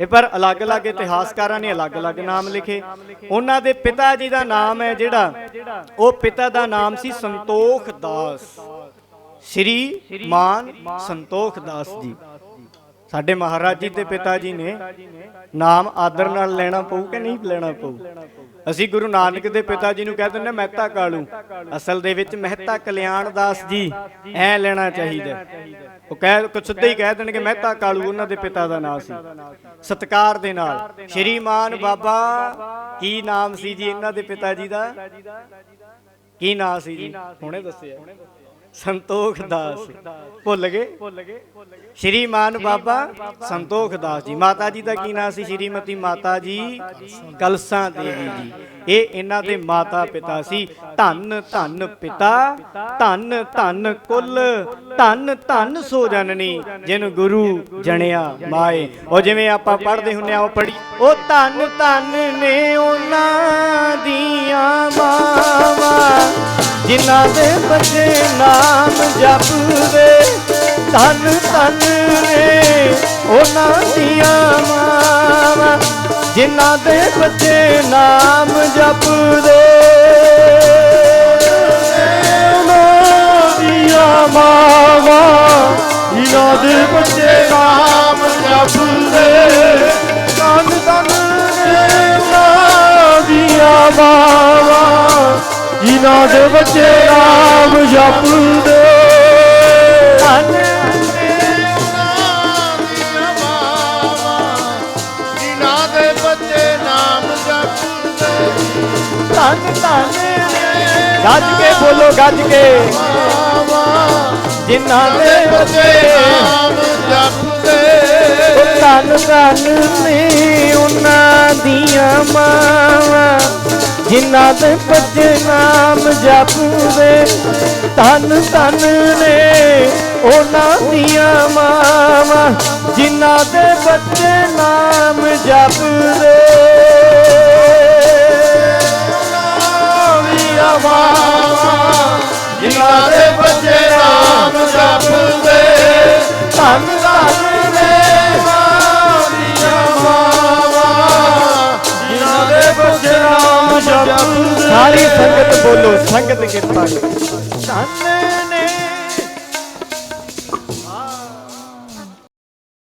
ਇਹ ਪਰ ਅਲੱਗ-ਅਲੱਗ ਇਤਿਹਾਸਕਾਰਾਂ ਨੇ ਅਲੱਗ-ਅਲੱਗ ਨਾਮ ਲਿਖੇ। ਉਹਨਾਂ ਦੇ ਪਿਤਾ ਜੀ ਦਾ ਨਾਮ ਹੈ ਜਿਹੜਾ, ਉਹ ਪਿਤਾ ਦਾ ਨਾਮ ਸੀ ਸੰਤੋਖ ਦਾਸ। ਸ੍ਰੀ ਮਾਨ ਸੰਤੋਖ ਦਾਸ ਜੀ। ਸਾਡੇ ਮਹਾਰਾਜ ਜੀ ਦੇ ਪਿਤਾ ਜੀ ਨੇ ਨਾਮ ਆਦਰ ਨਾਲ ਲੈਣਾ ਪਊ ਕਿ ਨਹੀਂ ਲੈਣਾ ਪਊ? ਅਸੀਂ ਗੁਰੂ ਨਾਨਕ ਦੇ ਪਿਤਾ ਜੀ ਨੂੰ ਕਹਿ ਦਿੰਦੇ ਮਹਿਤਾ ਕਾਲੂ। ਅਸਲ ਦੇ ਵਿੱਚ ਮਹਿਤਾ ਕਲਿਆਣ ਦਾਸ ਜੀ, ਐ ਲੈਣਾ ਚਾਹੀਦਾ। ਉਹ ਕਹਿ ਕੁਛ ਸਿੱਧਾ ਹੀ ਕਹਿ ਦੇਣਗੇ ਮਹਿਤਾ ਕਾਲੂ ਉਹਨਾਂ ਦੇ ਪਿਤਾ ਦਾ ਨਾਮ ਸੀ। ਸਤਕਾਰ ਦੇ ਨਾਲ। ਸ਼੍ਰੀਮਾਨ ਬਾਬਾ ਕੀ ਨਾਮ ਸੀ ਜੀ ਇਹਨਾਂ ਦੇ ਪਿਤਾ ਜੀ ਦਾ? ਕੀ ਨਾਮ ਸੀ ਜੀ? ਹੁਣੇ ਦੱਸਿਆ। ਸੰਤੋਖ ਦਾਸ। ਭੁੱਲ ਗਏ? ਸ਼੍ਰੀਮਾਨ ਬਾਬਾ ਸੰਤੋਖ ਦਾਸ ਜੀ। ਮਾਤਾ ਜੀ ਦਾ ਕੀ ਨਾਮ ਸੀ? ਸ਼੍ਰੀਮਤੀ ਮਾਤਾ ਜੀ ਕਲਸਾ ਦੇਵੀ ਜੀ। ਇਹ ਇਹਨਾਂ ਦੇ ਮਾਤਾ ਪਿਤਾ ਸੀ। ਧੰਨ ਧੰਨ ਪਿਤਾ ਧੰਨ ਧੰਨ ਕੁੱਲ ਧੰਨ ਧੰਨ ਸੋ ਜਨਨੀ ਜਿਨ ਗੁਰੂ ਜਣਿਆ ਮਾਏ। ਉਹ ਜਿਵੇਂ ਆਪਾਂ ਪੜ੍ਹਦੇ ਹੁੰਨੇ ਆ ਉਹ ਪੜੀ ਉਹ ਧੰਨ ਧੰਨ ਨੇ ਉਹਨਾਂ ਦੀਆਂ ਮਾਵਾਂ ਜਿਨ੍ਹਾਂ ਦੇ ਬੱਚੇ ਨਾਮ ਜਪਦੇ, ਧੰਨ ਧੰਨ ਨੇ ਉਹਨਾਂ ਦੀਆਂ ਮਾਵਾਂ। ਜਿਨ੍ਹਾਂ ਦੇ ਬੱਚੇ ਨਾਮ ਜਪਦੇ, ਉਹਨਾਂ ਦੀਆਂ ਮਾਵਾਂ। ਜਿਨ੍ਹਾਂ ਦੇ ਬੱਚੇ ਨਾਮ ਜਪਦੇ ਮਾਵਾਂ ਦੇ ਬੱਚੇ ਨਾਮ ਜਪਦੇ ਧੰਨ ਜਿਨ੍ਹਾਂ ਦੇ। ਬੱਚੇ ਨਾਮ ਜਪਦੇ ਧੰਨ ਧੰਨ ਗੱਜ ਕੇ ਬੋਲੋ, ਗੱਜ ਕੇ। ਜਿਨ੍ਹਾਂ ਦੇ ਬੱਚੇ ਨਾਮ ਜਪਦੇ ਧੰਨ ਧੰਨ ਨੇ ਉਹਨਾਂ ਦੀਆਂ ਮਾਵਾਂ। ਜਿਨ੍ਹਾਂ ਦੇ ਬੱਚੇ ਨਾਮ ਜਪਦੇ ਧੰਨ ਧੰਨ ਨੇ ਉਹਨਾਂ ਦੀਆਂ ਮਾਵਾਂ, ਜਿਨ੍ਹਾਂ ਦੇ ਬੱਚੇ ਨਾਮ ਜਪਦੇ ਦੀਆਂ ਮਾਵਾਂ ਜਿਨ੍ਹਾਂ ਦੇ ਬੱਚੇ ਨਾਮ ਜਪਦੇ ਧੰਨ ਧੰਨ ਸਾਰੀ ਸੰਗਤ ਬੋਲੋ ਸੰਗਤ ਕਿਰਪਾ ਧੰਨ